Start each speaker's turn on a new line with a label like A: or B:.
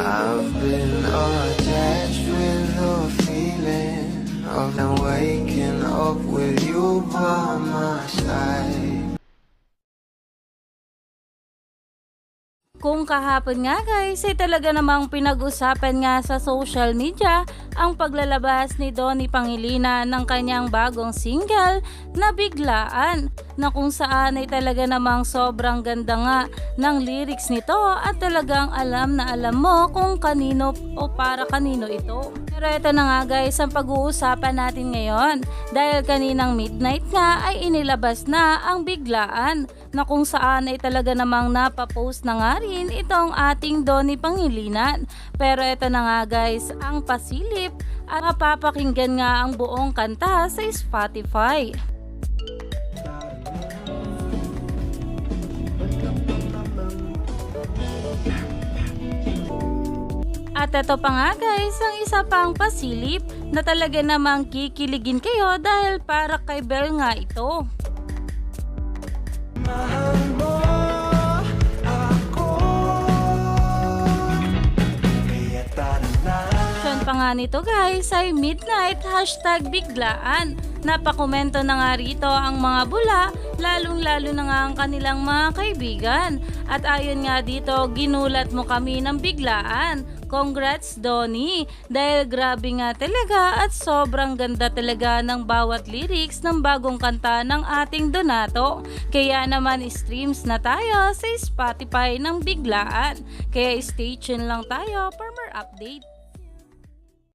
A: I've been attached with the feeling of now waking up with you by my side.
B: Kung kahapon nga guys ay talaga namang pinag-usapan nga sa social media ang paglalabas ni Donnie Pangilinan ng kanyang bagong single na Biglaan na kung saan ay talaga namang sobrang ganda nga ng lyrics nito at talagang alam na alam mo kung kanino o para kanino ito. Pero ito na nga guys ang pag-uusapan natin ngayon dahil kaninang midnight nga ay inilabas na ang Biglaan na kung saan ay talaga namang napapost na nga rin itong ating Donnie Pangilinan. Pero ito na nga guys, ang pasilip at mapapakinggan nga ang buong kanta sa Spotify. At ito pa nga guys, ang isa pang pasilip na talaga namang kikiligin kayo dahil para kay Bell nga ito.
A: Mahal mo
B: pa nga nito guys ay midnight hashtag biglaan. Napakomento na nga rito ang mga bula, lalong lalo na nga ang kanilang mga kaibigan. At ayon nga dito, ginulat mo kami ng biglaan. Congrats Donnie! Dahil grabe nga talaga at sobrang ganda talaga ng bawat lyrics ng bagong kanta ng ating Donato. Kaya naman streams na tayo sa Spotify ng biglaan. Kaya stay tuned lang tayo for more update.